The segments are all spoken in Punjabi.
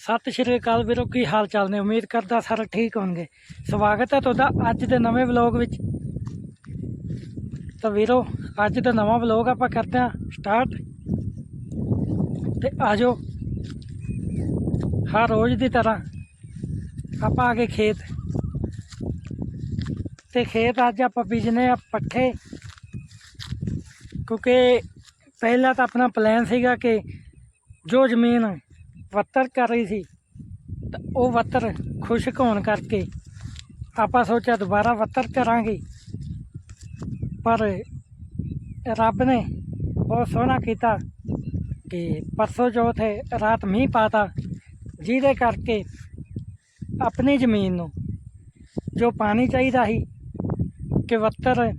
ਸਤਿ ਸ਼੍ਰੀ ਅਕਾਲ ਵੀਰੋ, ਕੀ ਹਾਲ ਚਾਲ ਨੇ? ਉਮੀਦ ਕਰਦਾ ਸਾਰੇ ਠੀਕ ਹੋਣਗੇ। ਸਵਾਗਤ ਹੈ ਤੁਹਾਡਾ ਅੱਜ ਦੇ ਨਵੇਂ ਵਲੌਗ ਵਿੱਚ। ਤਾਂ ਵੀਰੋ, ਅੱਜ ਦਾ ਨਵਾਂ ਵਲੌਗ ਆਪਾਂ ਕਰਦੇ ਹਾਂ ਸਟਾਰਟ। ਤੇ ਆਜੋ। ਹਰ ਰੋਜ਼ ਦੀ ਤਰ੍ਹਾਂ ਆਪਾਂ ਆ ਗਏ ਖੇਤ। ਤੇ ਖੇਤ ਅੱਜ ਆਪਾਂ ਬੀਜਨੇ ਆ ਪੱਠੇ। ਕਿਉਂਕਿ ਪਹਿਲਾਂ ਤਾਂ ਆਪਣਾ ਪਲਾਨ ਸੀਗਾ ਕਿ ਜੋ ਜ਼ਮੀਨ ਵੱਤਰ ਕਰ ਰਹੀ ਸੀ, ਤਾਂ ਉਹ ਵੱਤਰ ਖੁਸ਼ਕ ਹੋਣ ਕਰਕੇ ਆਪਾਂ ਸੋਚਿਆ ਦੁਬਾਰਾ ਵੱਤਰ ਕਰਾਂਗੇ। ਪਰ ਰੱਬ ਨੇ ਬਹੁਤ ਸੋਹਣਾ ਕੀਤਾ ਕਿ ਪਰਸੋਂ ਚੌਥ ਹੈ ਰਾਤ ਮੀਂਹ ਪਾਤਾ, ਜਿਹਦੇ ਕਰਕੇ ਆਪਣੀ ਜ਼ਮੀਨ ਨੂੰ ਜੋ ਪਾਣੀ ਚਾਹੀਦਾ ਸੀ ਕਿ ਵੱਤਰ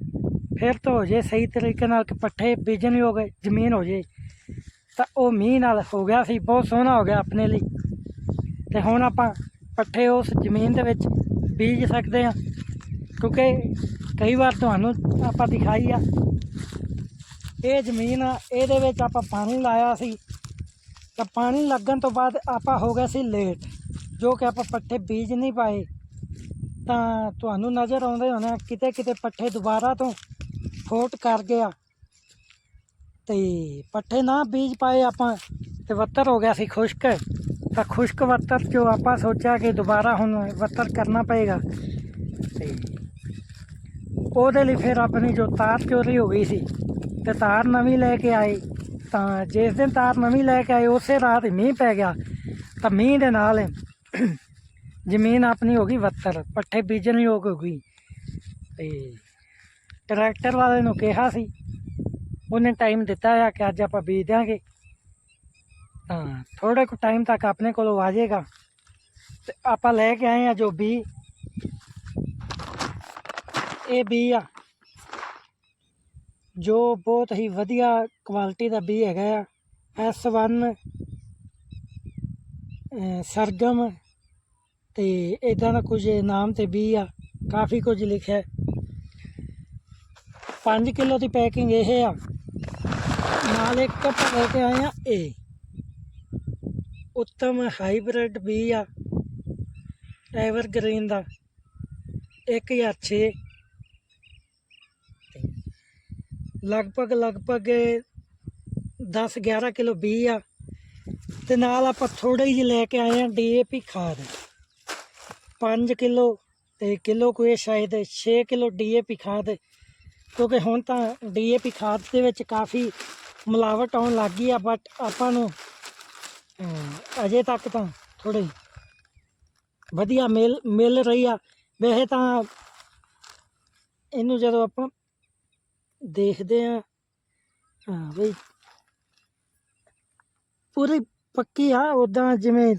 ਫਿਰ ਤੋਂ ਹੋ ਜੇ ਸਹੀ ਤਰੀਕੇ ਨਾਲ ਕਿ ਪੱਠੇ ਬੀਜਣ ਯੋਗ ਜ਼ਮੀਨ ਹੋ ਜੇ ਤਾਂ ਉਹ ਮੀਂਹ ਨਾਲ ਹੋ ਗਿਆ ਸੀ, ਬਹੁਤ ਸੋਹਣਾ ਹੋ ਗਿਆ ਆਪਣੇ ਲਈ। ਤੇ ਹੁਣ ਆਪਾਂ ਪੱਠੇ ਉਸ ਜ਼ਮੀਨ ਦੇ ਵਿੱਚ ਬੀਜ ਸਕਦੇ ਹਾਂ, ਕਿਉਂਕਿ ਕਈ ਵਾਰ ਤੁਹਾਨੂੰ ਆਪਾਂ ਦਿਖਾਈ ਆ, ਇਹ ਜ਼ਮੀਨ ਆ, ਇਹਦੇ ਵਿੱਚ ਆਪਾਂ ਪਾਣੀ ਲਾਇਆ ਸੀ। ਤਾਂ ਪਾਣੀ ਲੱਗਣ ਤੋਂ ਬਾਅਦ ਆਪਾਂ ਹੋ ਗਏ ਸੀ ਲੇਟ ਜੋ ਕਿ ਆਪਾਂ ਪੱਠੇ ਬੀਜ ਨਹੀਂ ਪਾਏ। ਤਾਂ ਤੁਹਾਨੂੰ ਨਜ਼ਰ ਆਉਂਦੇ ਹੋਣੇ ਕਿਤੇ ਕਿਤੇ ਪੱਠੇ ਦੁਬਾਰਾ ਤੋਂ ਫੋਟ ਕਰ ਗਿਆ ਤੇ ਪੱਠੇ ਨਾ ਬੀਜ ਪਾਏ ਆਪਾਂ ਤੇ ਵੱਤਰ ਹੋ ਗਿਆ ਸੀ ਖੁਸ਼ਕ। ਤਾਂ ਖੁਸ਼ਕ ਵੱਤਰ ਜੋ ਆਪਾਂ ਸੋਚਿਆ ਕਿ ਦੁਬਾਰਾ ਹੁਣ ਵੱਤਰ ਕਰਨਾ ਪਏਗਾ। ਤੇ ਉਹਦੇ ਲਈ ਫਿਰ ਆਪਣੀ ਜੋ ਤਾਰ ਚੋਰੀ ਹੋ ਗਈ ਸੀ, ਤੇ ਤਾਰ ਨਵੀਂ ਲੈ ਕੇ ਆਏ। ਤਾਂ ਜਿਸ ਦਿਨ ਤਾਰ ਨਵੀਂ ਲੈ ਕੇ ਆਏ, ਉਸੇ ਰਾਤ ਮੀਂਹ ਪੈ ਗਿਆ। ਤਾਂ ਮੀਂਹ ਦੇ ਨਾਲ ਜ਼ਮੀਨ ਆਪਣੀ ਹੋ ਗਈ ਵੱਤਰ, ਪੱਠੇ ਬੀਜਣ ਯੋਗ ਹੋ ਗਈ। ਤੇ ਟਰੈਕਟਰ ਵਾਲੇ ਨੂੰ ਕਿਹਾ ਸੀ ਉਹਨੇ ਟਾਈਮ ਦਿੱਤਾ ਆ ਕਿ ਅੱਜ ਆਪਾਂ ਬੀਜ ਦਿਆਂਗੇ। ਤਾਂ ਥੋੜੇ ਕੁ ਟਾਈਮ ਤੱਕ ਆਪਣੇ ਕੋਲੋਂ ਆ ਜਾਏਗਾ। ਤੇ ਆਪਾਂ ਲੈ ਕੇ ਆਏ ਆ ਜੋ ਬੀ। ਇਹ ਬੀ ਆ। ਜੋ ਬਹੁਤ ਹੀ ਵਧੀਆ ਕੁਆਲਿਟੀ ਦਾ ਬੀ ਹੈਗਾ ਆ। S1 ਅਹ ਸਰਗਮ ਤੇ ਇਦਾਂ ਦਾ ਕੁਝ ਨਾਮ ਤੇ ਬੀ ਆ। ਕਾਫੀ ਕੁਝ ਲਿਖਿਆ। ਹੈ 5 ਕਿਲੋ ਦੀ ਪੈਕਿੰਗ ਇਹ ਆ। ਨਾਲ ਇੱਕ ਆਪਾਂ ਲੈ ਕੇ ਆਏ ਆ ਇਹ ਉੱਤਮ ਹਾਈਬ੍ਰਿਡ ਬੀ ਆ। ਐਵਰਗ੍ਰੀਨ ਦਾ। 1006 ਲਗਭਗ ਲਗਭਗ 10 11 ਕਿਲੋ ਬੀ ਆ। ਤੇ ਨਾਲ ਆਪਾਂ ਥੋੜੇ ਜਿਹੇ ਲੈ ਕੇ ਆਏ ਆ ਡੀਏਪੀ ਖਾਦ। 5 ਕਿਲੋ ਤੇ ਕਿਲੋ ਕੋਈ ਸ਼ਾਇਦ 6 ਕਿਲੋ ਡੀਏਪੀ ਖਾਦ। ਕਿਉਂਕਿ ਹੁਣ ਤਾਂ ਡੀਏਪੀ ਖਾਦ ਦੇ ਵਿੱਚ ਕਾਫੀ ਮਿਲਾਵਟ ਆਉਣ ਲੱਗ ਗਈ ਆ ਬਟ ਆਪਾਂ ਨੂੰ ਅਜੇ ਤੱਕ ਤਾਂ ਥੋੜੀ ਵਧੀਆ ਮਿਲ ਮਿਲ ਰਹੀ ਆ। ਵੈਸੇ ਤਾਂ ਇਹਨੂੰ ਜਦੋਂ ਆਪਾਂ ਦੇਖਦੇ ਆ, ਹਾਂ ਬਈ, ਪੂਰੀ ਪੱਕੀ ਆ ਉਦਾਂ ਜਿਵੇਂ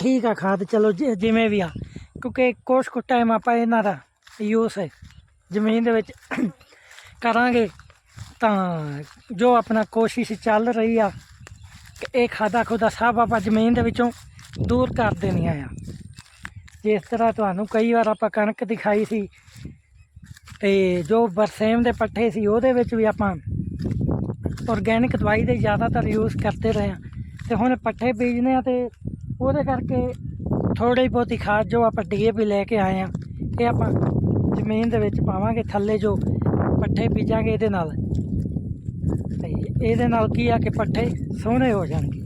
ਠੀਕ ਆ ਖਾਦ, ਚਲੋ ਜਿ- ਜਿਵੇਂ ਵੀ ਆ। ਕਿਉਂਕਿ ਕੁਛ ਕੁ ਟਾਈਮ ਆਪਾਂ ਇਹਨਾਂ ਦਾ ਯੂਸ ਹੈ ਜ਼ਮੀਨ ਦੇ ਵਿੱਚ ਕਰਾਂਗੇ ਤਾਂ ਜੋ ਆਪਣਾ ਕੋਸ਼ਿਸ਼ ਚੱਲ ਰਹੀ ਆ ਕਿ ਇਹ ਖਾਦਾ ਖੁਦਾ ਸਭ ਆਪਾਂ ਜ਼ਮੀਨ ਦੇ ਵਿੱਚੋਂ ਦੂਰ ਕਰ ਦੇਣੀਆਂ ਆ। ਜਿਸ ਤਰ੍ਹਾਂ ਤੁਹਾਨੂੰ ਕਈ ਵਾਰ ਆਪਾਂ ਕਣਕ ਦਿਖਾਈ ਸੀ ਤੇ ਜੋ ਬਰਸੇਮ ਦੇ ਪੱਠੇ ਸੀ ਉਹਦੇ ਵਿੱਚ ਵੀ ਆਪਾਂ ਆਰਗੈਨਿਕ ਦਵਾਈ ਦੇ ਜ਼ਿਆਦਾਤਰ ਯੂਜ਼ ਕਰਦੇ ਰਹੇ ਆ। ਤੇ ਹੁਣ ਪੱਠੇ ਬੀਜਨੇ ਆ ਤੇ ਉਹਦੇ ਕਰਕੇ ਥੋੜੀ ਬਹੁਤੀ ਖਾਦ ਜੋ ਆਪਾਂ ਡੀਏਪੀ ਲੈ ਕੇ ਆਏ ਆ, ਇਹ ਆਪਾਂ ਜ਼ਮੀਨ ਦੇ ਵਿੱਚ ਪਾਵਾਂਗੇ ਥੱਲੇ ਜੋ ਪੱਠੇ ਬੀਜਾਂਗੇ ਇਹਦੇ ਨਾਲ। ਤੇ ਇਹਦੇ ਨਾਲ ਕੀ ਆ ਕਿ ਪੱਠੇ ਸੋਹਣੇ ਹੋ ਜਾਣਗੇ।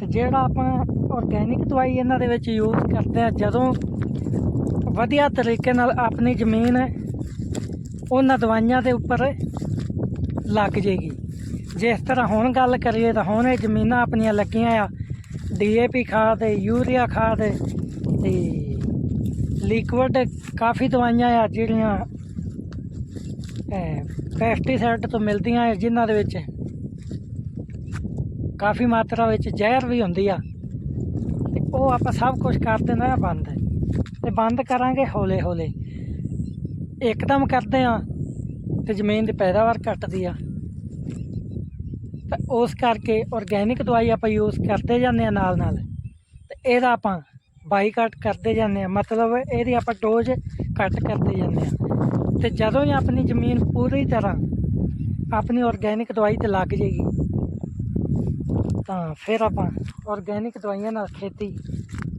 ਤੇ ਜਿਹੜਾ ਆਪਾਂ ਆਰਗੈਨਿਕ ਦਵਾਈ ਇਹਨਾਂ ਦੇ ਵਿੱਚ ਯੂਜ਼ ਕਰਦੇ ਆ, ਜਦੋਂ ਵਧੀਆ ਤਰੀਕੇ ਨਾਲ ਆਪਣੀ ਜ਼ਮੀਨ ਉਹਨਾਂ ਦਵਾਈਆਂ ਦੇ ਉੱਪਰ ਲੱਗ ਜੇਗੀ। ਜਿਸ ਤਰ੍ਹਾਂ ਹੁਣ ਗੱਲ ਕਰੀਏ ਤਾਂ ਹੁਣ ਇਹ ਜ਼ਮੀਨਾਂ ਆਪਣੀਆਂ ਲੱਗੀਆਂ ਆ। ਡੀਏਪੀ ਖਾਦ ਯੂਰੀਆ ਖਾਦ ਤੇ ਲਿਕਵਿਡ ਕਾਫੀ ਦਵਾਈਆਂ ਆ ਜਿਹੜੀਆਂ ਪੈਸਟੀਸਾਈਡ ਤੋਂ ਮਿਲਦੀਆਂ ਹੈ ਜਿਨ੍ਹਾਂ ਦੇ ਵਿੱਚ ਕਾਫੀ ਮਾਤਰਾ ਵਿੱਚ ਜ਼ਹਿਰ ਵੀ ਹੁੰਦੀ ਆ। ਤੇ ਉਹ ਆਪਾਂ ਸਭ ਕੁਝ ਕਰ ਦੇਣਾ ਆ ਬੰਦ। ਤੇ ਬੰਦ ਕਰਾਂਗੇ ਹੌਲੇ ਹੌਲੇ। ਇੱਕਦਮ ਕਰਦੇ ਆ ਤੇ ਜ਼ਮੀਨ ਦੀ ਪੈਦਾਵਾਰ ਘਟਦੀ ਆ। ਤਾਂ ਉਸ ਕਰਕੇ ਆਰਗੈਨਿਕ ਦਵਾਈ ਆਪਾਂ ਯੂਜ਼ ਕਰਦੇ ਜਾਂਦੇ ਆ ਨਾਲ ਨਾਲ। ਤੇ ਇਹਦਾ ਆਪਾਂ ਬਾਈਕਾਟ ਕਰਦੇ ਜਾਂਦੇ ਆ। ਮਤਲਬ ਇਹਦੀ ਆਪਾਂ ਡੋਜ਼ ਘੱਟ ਕਰਦੇ ਜਾਂਦੇ ਆ। ਤੇ ਜਦੋਂ ਹੀ ਆਪਣੀ ਜ਼ਮੀਨ ਪੂਰੀ ਤਰ੍ਹਾਂ ਆਪਣੀ ਆਰਗੈਨਿਕ ਦਵਾਈ ਤੇ ਲੱਗ ਜੇਗੀ ਤਾਂ ਫਿਰ ਆਪਾਂ ਆਰਗੈਨਿਕ ਦਵਾਈਆਂ ਨਾਲ ਖੇਤੀ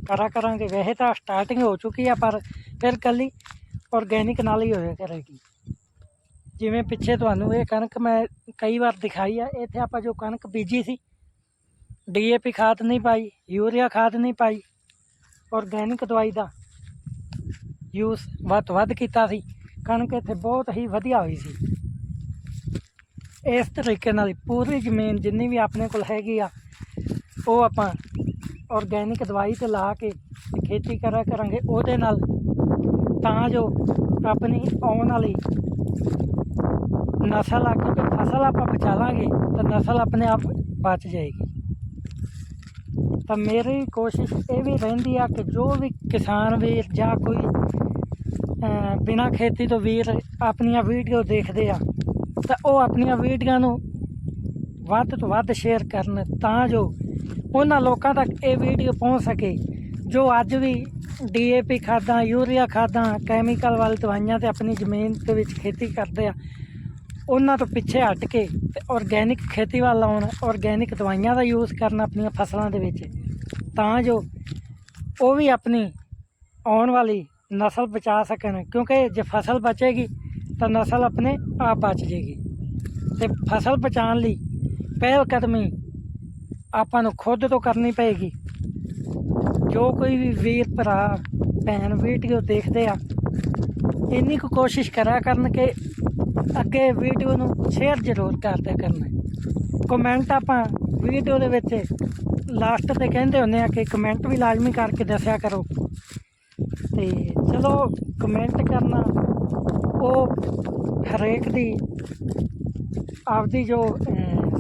ਕਰਾ ਕਰਾਂਗੇ। ਵੈਸੇ ਤਾਂ ਸਟਾਰਟਿੰਗ ਹੋ ਚੁੱਕੀ ਆ, ਪਰ ਫਿਰ ਕੱਲੀ ਆਰਗੈਨਿਕ ਨਾਲ ਹੀ ਹੋਇਆ ਕਰੇਗੀ। ਜਿਵੇਂ ਪਿੱਛੇ ਤੁਹਾਨੂੰ ਇਹ ਕਣਕ ਮੈਂ ਕਈ ਵਾਰ ਦਿਖਾਈ ਆ, ਇੱਥੇ ਆਪਾਂ ਜੋ ਕਣਕ ਬੀਜੀ ਸੀ ਡੀਏਪੀ ਖਾਦ ਨਹੀਂ ਪਾਈ, ਯੂਰੀਆ ਖਾਦ ਨਹੀਂ ਪਾਈ ਆਰਗੈਨਿਕ ਦਵਾਈ ਦਾ ਯੂਜ਼ ਵੱਧ ਤੋਂ ਵੱਧ ਕੀਤਾ ਸੀ। ਕਣਕ ਇੱਥੇ ਬਹੁਤ ਹੀ ਵਧੀਆ ਹੋਈ ਸੀ। ਇਸ ਤਰੀਕੇ ਨਾਲ ਪੂਰੀ ਜ਼ਮੀਨ ਜਿੰਨੀ ਵੀ ਆਪਣੇ ਕੋਲ ਹੈਗੀ ਆ, ਉਹ ਆਪਾਂ ਆਰਗੈਨਿਕ ਦਵਾਈ ਤੇ ਲਾ ਕੇ ਖੇਤੀ ਕਰਿਆ ਕਰਾਂਗੇ, ਉਹਦੇ ਨਾਲ ਤਾਂ ਜੋ ਆਪਣੀ ਆਉਣ ਵਾਲੀ ਨਸਲ ਆ, ਕਿਉਂਕਿ ਫਸਲ ਆਪਾਂ ਬਚਾ ਲਾਂਗੇ ਤਾਂ ਨਸਲ ਆਪਣੇ ਆਪ ਬਚ ਜਾਏਗੀ। ਤਾਂ ਮੇਰੀ ਕੋਸ਼ਿਸ਼ ਇਹ ਵੀ ਰਹਿੰਦੀ ਆ ਕਿ ਜੋ ਵੀ ਕਿਸਾਨ ਵੀਰ ਜਾਂ ਕੋਈ ਬਿਨਾਂ ਖੇਤੀ ਤੋਂ ਵੀਰ ਆਪਣੀਆਂ ਵੀਡੀਓ ਦੇਖਦੇ ਆ, ਤਾਂ ਉਹ ਆਪਣੀਆਂ ਵੀਡੀਓ ਨੂੰ ਵੱਧ ਤੋਂ ਵੱਧ ਸ਼ੇਅਰ ਕਰਨ ਤਾਂ ਜੋ ਉਹਨਾਂ ਲੋਕਾਂ ਤੱਕ ਇਹ ਵੀਡੀਓ ਪਹੁੰਚ ਸਕੇ, ਜੋ ਅੱਜ ਵੀ ਡੀਏਪੀ ਖਾਦਾਂ, ਯੂਰੀਆ ਖਾਦਾਂ ਕੈਮੀਕਲ ਵਾਲੀ ਦਵਾਈਆਂ ਤੇ ਆਪਣੀ ਜ਼ਮੀਨ ਦੇ ਵਿੱਚ ਖੇਤੀ ਕਰਦੇ ਆ, ਉਹਨਾਂ ਤੋਂ ਪਿੱਛੇ ਹਟ ਕੇ ਤੇ ਆਰਗੈਨਿਕ ਖੇਤੀ ਵੱਲ ਆਉਣ ਆਰਗੈਨਿਕ ਦਵਾਈਆਂ ਦਾ ਯੂਜ਼ ਕਰਨ ਆਪਣੀਆਂ ਫਸਲਾਂ ਦੇ ਵਿੱਚ, ਤਾਂ ਜੋ ਉਹ ਵੀ ਆਪਣੀ ਆਉਣ ਵਾਲੀ ਨਸਲ ਬਚਾ ਸਕਣ, ਕਿਉਂਕਿ ਜੇ ਫਸਲ ਬਚੇਗੀ ਤਾਂ ਨਸਲ ਆਪਣੇ ਆਪ ਬਚ ਜੇਗੀ। ਤੇ ਫਸਲ ਬਚਾਉਣ ਲਈ ਪਹਿਲ ਕਦਮੀ ਆਪਾਂ ਨੂੰ ਖੁਦ ਤੋਂ ਕਰਨੀ ਪਏਗੀ। ਜੋ ਕੋਈ ਵੀ ਵੀਰ, ਭਰਾ, ਭੈਣ ਵੀਡੀਓ ਦੇਖਦੇ ਆ, ਇੰਨੀ ਕੁ ਕੋਸ਼ਿਸ਼ ਕਰਿਆ ਕਰਨ ਕਿ ਅੱਗੇ ਵੀਡੀਓ ਨੂੰ ਸ਼ੇਅਰ ਜ਼ਰੂਰ ਕਰਦੇ ਕਰਨਾ। ਕਮੈਂਟ ਆਪਾਂ ਵੀਡੀਓ ਦੇ ਵਿੱਚ ਲਾਸਟ ਤੇ ਕਹਿੰਦੇ ਹੁੰਦੇ ਆ ਕਿ ਕਮੈਂਟ ਵੀ ਲਾਜ਼ਮੀ ਕਰਕੇ ਦੱਸਿਆ ਕਰੋ। ਤੇ ਚਲੋ ਕਮੈਂਟ ਕਰਨਾ, ਉਹ ਹਰੇਕ ਦੀ ਆਪਦੀ ਜੋ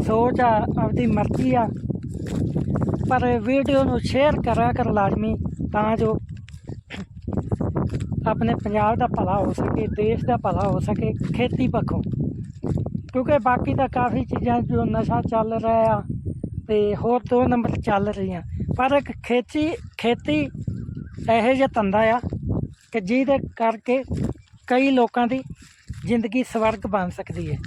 ਸੋਚ ਆ, ਆਪਦੀ ਮਰਜ਼ੀ ਆ, ਪਰ ਵੀਡੀਓ ਨੂੰ ਸ਼ੇਅਰ ਕਰਿਆ ਕਰ ਲਾਜ਼ਮੀ, ਤਾਂ ਜੋ ਆਪਣੇ ਪੰਜਾਬ ਦਾ ਭਲਾ ਹੋ ਸਕੇ, ਦੇਸ਼ ਦਾ ਭਲਾ ਹੋ ਸਕੇ, ਖੇਤੀ ਪੱਖੋਂ। ਕਿਉਂਕਿ ਬਾਕੀ ਤਾਂ ਕਾਫੀ ਚੀਜ਼ਾਂ ਜੋ ਨਸ਼ਾ ਚੱਲ ਰਿਹਾ ਆ, ਤੇ ਹੋਰ ਦੋ ਨੰਬਰ ਚੱਲ ਰਹੀਆਂ। ਪਰ ਇੱਕ ਖੇਤੀ ਖੇਤੀ ਇਹੋ ਜਿਹਾ ਧੰਦਾ ਆ ਕਿ ਜਿਹਦੇ ਕਰਕੇ ਕਈ ਲੋਕਾਂ ਦੀ ਜ਼ਿੰਦਗੀ ਸਵਰਗ ਬਣ ਸਕਦੀ ਹੈ।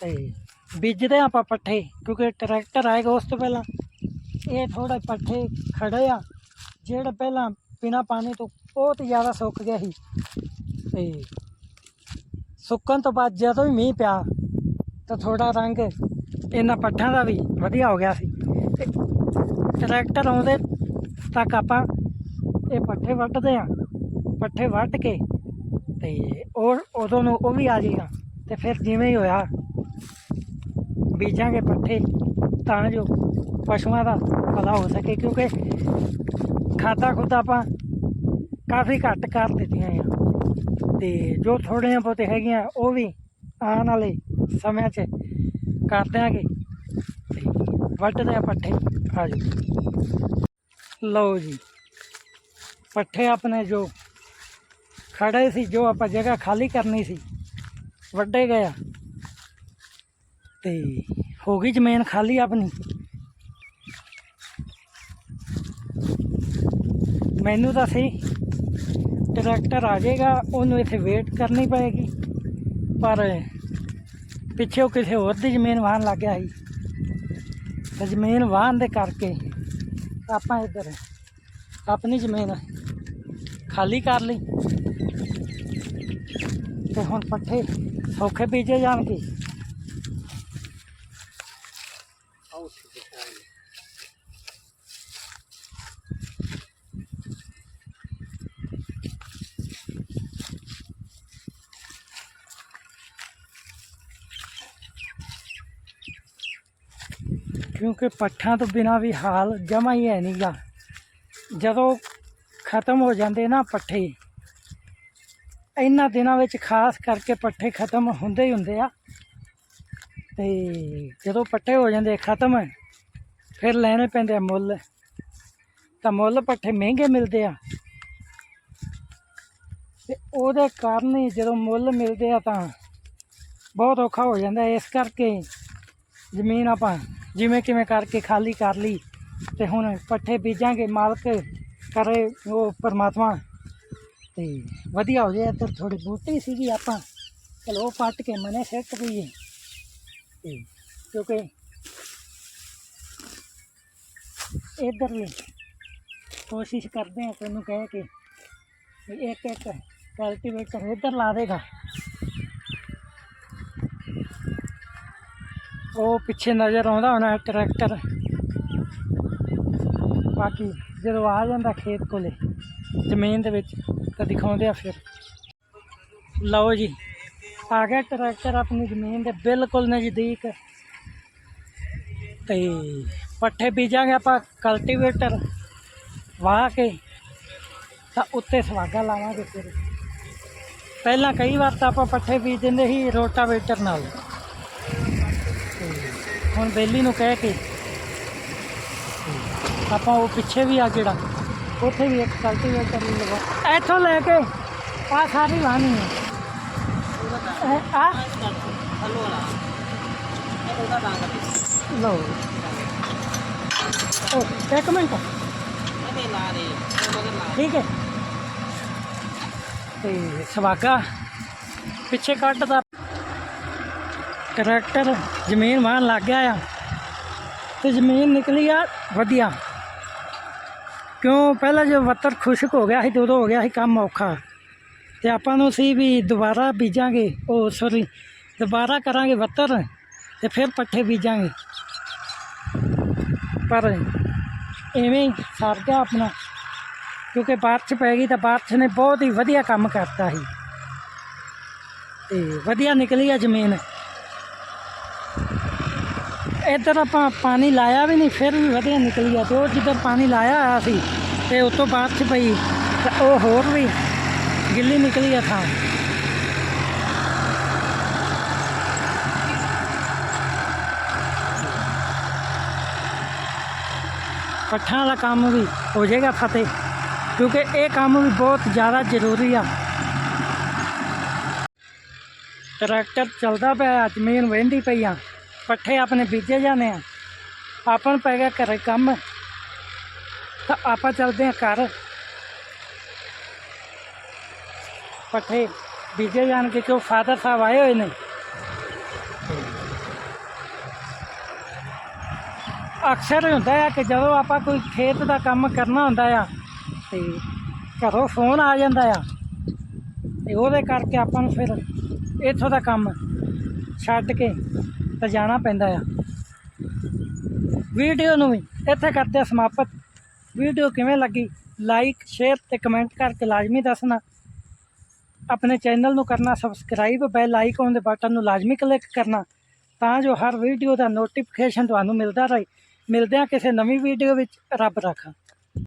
ਤੇ ਬੀਜਦੇ ਹਾਂ ਆਪਾਂ ਪੱਠੇ, ਕਿਉਂਕਿ ਟਰੈਕਟਰ ਆਏਗਾ ਉਸ ਤੋਂ ਪਹਿਲਾਂ। ਇਹ ਥੋੜਾ ਪੱਠੇ ਖੜੇ ਆ, ਜਿਹੜੇ ਪਹਿਲਾਂ ਬਿਨਾ ਪਾਣੀ ਤੋਂ ਬਹੁਤ ਜ਼ਿਆਦਾ ਸੁੱਕ ਗਿਆ ਸੀ। ਤੇ ਸੁੱਕਣ ਤੋਂ ਬਾਅਦ ਜਦੋਂ ਵੀ ਮੀਂਹ ਪਿਆ, ਤਾਂ ਥੋੜਾ ਰੰਗ ਇਹਨਾਂ ਪੱਠਾਂ ਦਾ ਵੀ ਵਧੀਆ ਹੋ ਗਿਆ ਸੀ। ਤੇ ਟਰੈਕਟਰ ਆਉਂਦੇ ਤੱਕ ਆਪਾਂ ਇਹ ਪੱਠੇ ਵੱਢਦੇ ਆ ਪੱਠੇ ਵੱਢ ਕੇ ਤੇ ਉਹ ਉਦੋਂ ਨੂੰ ਉਹ ਵੀ ਆ ਜਾਏਗਾ ਤੇ ਫਿਰ ਜਿਵੇਂ ਹੀ ਹੋਇਆ, ਬੀਜਾਂਗੇ ਪੱਠੇ ਤਾਂ ਜੋ ਪਸ਼ੂਆਂ ਦਾ ਭਲਾ ਹੋ ਸਕੇ ਕਿਉਂਕਿ ਖਾਦਾ ਖੁਦਾ ਆਪਾਂ ਕਾਫੀ ਘੱਟ ਕਰ ਦਿੱਤੀਆਂ ਆ। ਤੇ ਜੋ ਥੋੜੀਆਂ ਬਹੁਤੇ ਹੈਗੀਆਂ ਉਹ ਵੀ ਆਉਣ ਵਾਲੇ ਸਮਿਆਂ 'ਚ ਕਰ ਦਿਆਂਗੇ ਤੇ ਵੱਢਦੇ ਆ ਪੱਠੇ, ਆ ਜਾਓ। ਲਓ ਜੀ। ਪੱਠੇ ਆਪਣੇ ਜੋ ਖੜੇ ਸੀ, ਜੋ ਆਪਾਂ ਜਗ੍ਹਾ ਖਾਲੀ ਕਰਨੀ ਸੀ ਵੱਡੇ ਗਏ ਆ। ਤੇ ਹੋ ਗਈ ਜ਼ਮੀਨ ਖਾਲੀ ਆਪਣੀ। ਮੈਨੂੰ ਤਾਂ ਸਹੀ ਟਰੈਕਟਰ ਆ ਜਾਏਗਾ, ਉਹਨੂੰ ਇੱਥੇ ਵੇਟ ਕਰਨੀ ਪਏਗੀ। ਪਰ ਪਿੱਛੇ ਉਹ ਕਿਸੇ ਹੋਰ ਦੀ ਜ਼ਮੀਨ ਵਾਹਣ ਲੱਗ ਗਿਆ ਸੀ। ਤੇ ਜ਼ਮੀਨ ਵਾਹਣ ਦੇ ਕਰਕੇ ਆਪਾਂ ਇੱਧਰ ਆਪਣੀ ਜ਼ਮੀਨ ਖਾਲੀ ਕਰ ਲਈ ਤੇ ਹੁਣ ਪੱਠੇ ਸੌਖੇ ਬੀਜੇ ਜਾਣਗੇ ਕਿਉਂਕਿ ਪੱਠਾਂ ਤੋਂ ਬਿਨਾ ਵੀ ਹਾਲ ਜਮਾ ਹੀ ਹੈ ਨਹੀਂਗਾ। ਜਦੋਂ ਖਤਮ ਹੋ ਜਾਂਦੇ ਨਾ ਪੱਠੇ, ਇਹਨਾਂ ਦਿਨਾਂ ਵਿੱਚ ਖਾਸ ਕਰਕੇ ਪੱਠੇ ਖਤਮ ਹੁੰਦੇ ਹੀ ਹੁੰਦੇ ਆ। ਤੇ ਜਦੋਂ ਪੱਠੇ ਹੋ ਜਾਂਦੇ ਖਤਮ, ਫਿਰ ਲੈਣੇ ਪੈਂਦੇ ਆ ਮੁੱਲ। ਤਾਂ ਮੁੱਲ ਪੱਠੇ ਮਹਿੰਗੇ ਮਿਲਦੇ ਆ। ਤੇ ਉਹਦੇ ਕਾਰਨ ਹੀ ਜਦੋਂ ਮੁੱਲ ਮਿਲਦੇ ਆ ਤਾਂ ਬਹੁਤ ਔਖਾ ਹੋ ਜਾਂਦਾ। ਇਸ ਕਰਕੇ ਜ਼ਮੀਨ ਆਪਾਂ ਜਿਵੇਂ ਕਿਵੇਂ ਕਰਕੇ ਖਾਲੀ ਕਰ ਲਈ ਤੇ ਹੁਣ ਪੱਠੇ ਬੀਜਾਂਗੇ, ਮਾਲਕ ਕਰੇ ਉਹ ਪਰਮਾਤਮਾ। ਤੇ ਵਧੀਆ ਹੋ ਜਾਏ, ਇੱਧਰ ਥੋੜੀ ਬੂਟੀ ਸੀਗੀ ਆਪਾਂ। ਚਲੋ ਉਹ ਪੱਟ ਕੇ ਮਨੇ ਸਿੱਟ ਪਈਏ ਤੇ ਕਿਉਂਕਿ ਇੱਧਰ ਵੀ ਕੋਸ਼ਿਸ਼ ਕਰਦੇ ਆ ਤੈਨੂੰ ਕਹਿ ਕੇ ਇੱਕ ਇੱਕ ਕਲਟੀਵੇਟਰ ਇੱਧਰ ਲਾ ਦੇਗਾ। ਉਹ ਪਿੱਛੇ ਨਜ਼ਰ ਆਉਂਦਾ ਹੋਣਾ ਟਰੈਕਟਰ ਬਾਕੀ ਜਦੋਂ ਆ ਜਾਂਦਾ ਖੇਤ ਕੋਲੇ, ਜ਼ਮੀਨ ਦੇ ਵਿੱਚ, ਤਾਂ ਦਿਖਾਉਂਦੇ ਆ ਫਿਰ। ਲਓ ਜੀ, ਆ ਗਿਆ ਟਰੈਕਟਰ ਆਪਣੀ ਜ਼ਮੀਨ ਦੇ ਬਿਲਕੁਲ ਨਜ਼ਦੀਕ। ਤੇ ਪੱਠੇ ਬੀਜਾਂਗੇ ਆਪਾਂ ਕਲਟੀਵੇਟਰ ਵਾਹ ਕੇ, ਤਾਂ ਉੱਤੇ ਸਵਾਗਾ ਲਾਵਾਂਗੇ ਫਿਰ। ਪਹਿਲਾਂ ਕਈ ਵਾਰ ਤਾਂ ਆਪਾਂ ਪੱਠੇ ਬੀਜ ਦਿੰਦੇ ਸੀ ਰੋਟਾਵੇਟਰ ਨਾਲ। ਹੁਣ ਬੇਲੀ ਨੂੰ ਕਹਿ ਕੇ। ਤੇ ਆਪਾਂ ਉਹ ਪਿੱਛੇ ਵੀ ਆ ਜਿਹੜਾ, ਉੱਥੇ ਵੀ ਇੱਕ ਕਲਟੀਵੇਟਰ ਵੀ ਲਗਾ। ਇੱਥੋਂ ਲੈ ਕੇ ਆ ਸਾਰੀ ਲਾਣੀ ਹੈ ਇਹ ਆ। ਲਓ। ਉਹ ਇੱਕ ਮਿੰਟ। ਠੀਕ ਹੈ। ਤੇ ਸਵਾਗਾ ਪਿੱਛੇ ਕੱਢਦਾ। ਟਰੈਕਟਰ ਜ਼ਮੀਨ ਵਾਹਣ ਲੱਗ ਗਿਆ ਆ ਤੇ ਜ਼ਮੀਨ ਨਿਕਲੀ ਆ ਵਧੀਆ ਕਿਉਂ ਪਹਿਲਾਂ ਜੋ ਵੱਤਰ ਖੁਸ਼ਕ ਹੋ ਗਿਆ ਸੀ ਤੇ ਉਦੋਂ ਹੋ ਗਿਆ ਸੀ ਕੰਮ ਔਖਾ ਤੇ ਆਪਾਂ ਨੂੰ ਸੀ ਵੀ ਦੁਬਾਰਾ ਬੀਜਾਂਗੇ ਉਹ ਸੌਰੀ ਦੁਬਾਰਾ ਕਰਾਂਗੇ ਵੱਤਰ ਤੇ ਫਿਰ ਪੱਠੇ ਬੀਜਾਂਗੇ ਪਰ ਐਵੇਂ ਹੀ ਸਰ ਗਿਆ ਆਪਣਾ ਕਿਉਂਕਿ ਬਾਰਿਸ਼ ਪੈ ਗਈ ਤਾਂ ਬਾਰਿਸ਼ ਨੇ ਬਹੁਤ ਹੀ ਵਧੀਆ ਕੰਮ ਕਰਤਾ ਸੀ ਤੇ ਵਧੀਆ ਨਿਕਲੀ ਆ ਜ਼ਮੀਨ ਇੱਧਰ ਆਪਾਂ ਪਾਣੀ ਲਾਇਆ ਵੀ ਨਹੀਂ, ਫਿਰ ਵੀ ਵਧੀਆ ਨਿਕਲੀ ਆ ਤੇ ਉਹ ਜਿੱਧਰ ਪਾਣੀ ਲਾਇਆ ਹੋਇਆ ਸੀ ਤੇ ਉਤੋਂ ਬਾਰਿਸ਼ ਪਈ ਤਾਂ ਉਹ ਹੋਰ ਵੀ ਗਿੱਲੀ ਨਿਕਲੀ ਆ ਥਾਂ। ਪੱਠਾਂ ਵਾਲਾ ਕੰਮ ਵੀ ਹੋ ਜਾਏਗਾ ਫਤਿਹ, ਕਿਉਂਕਿ ਇਹ ਕੰਮ ਵੀ ਬਹੁਤ ਜ਼ਿਆਦਾ ਜ਼ਰੂਰੀ ਆ। ਟਰੈਕਟਰ ਚੱਲਦਾ ਪਿਆ ਜ਼ਮੀਨ ਵਹਿੰਦੀ ਪਈ ਆ। ਪੱਠੇ ਆਪਣੇ ਬੀਜੇ ਜਾਂਦੇ ਆ। ਆਪਾਂ ਨੂੰ ਪੈ ਗਿਆ ਘਰੇ ਕੰਮ। ਤਾਂ ਆਪਾਂ ਚੱਲਦੇ ਆ ਘਰ। ਪੱਠੇ ਬੀਜੇ ਜਾਣਗੇ ਕਿਉਂ ਫਾਦਰ ਸਾਹਿਬ ਆਏ ਹੋਏ ਨੇ? ਅਕਸਰ ਹੁੰਦਾ ਆ ਕਿ ਜਦੋਂ ਆਪਾਂ ਕੋਈ ਖੇਤ ਦਾ ਕੰਮ ਕਰਨਾ ਹੁੰਦਾ ਆ, ਤੇ ਘਰੋਂ ਫੋਨ ਆ ਜਾਂਦਾ ਆ, ਤੇ ਉਹਦੇ ਕਰਕੇ ਆਪਾਂ ਨੂੰ ਫਿਰ ਇੱਥੋਂ ਦਾ ਕੰਮ ਛੱਡ ਕੇ ਤਾਂ ਜਾਣਾ ਪੈਂਦਾ ਆ। ਵੀਡੀਓ ਨੂੰ ਵੀ ਇੱਥੇ ਕਰਦੇ ਆ ਸਮਾਪਤ। ਵੀਡੀਓ ਕਿਵੇਂ ਲੱਗੀ? ਲਾਈਕ ਸ਼ੇਅਰ ਤੇ ਕਮੈਂਟ ਕਰਕੇ ਲਾਜ਼ਮੀ ਦੱਸਣਾ। ਆਪਣੇ ਚੈਨਲ ਨੂੰ ਕਰਨਾ ਸਬਸਕ੍ਰਾਈਬ ਬੈਲ ਆਈਕਨ ਦੇ ਬਟਨ ਨੂੰ ਲਾਜ਼ਮੀ ਕਲਿੱਕ ਕਰਨਾ, ਤਾਂ ਜੋ ਹਰ ਵੀਡੀਓ ਦਾ ਨੋਟੀਫਿਕੇਸ਼ਨ ਤੁਹਾਨੂੰ ਮਿਲਦਾ ਰਹੇ। ਮਿਲਦੇ ਆ ਕਿਸੇ ਨਵੀਂ ਵੀਡੀਓ ਵਿੱਚ। ਰੱਬ ਰਾਖਾ।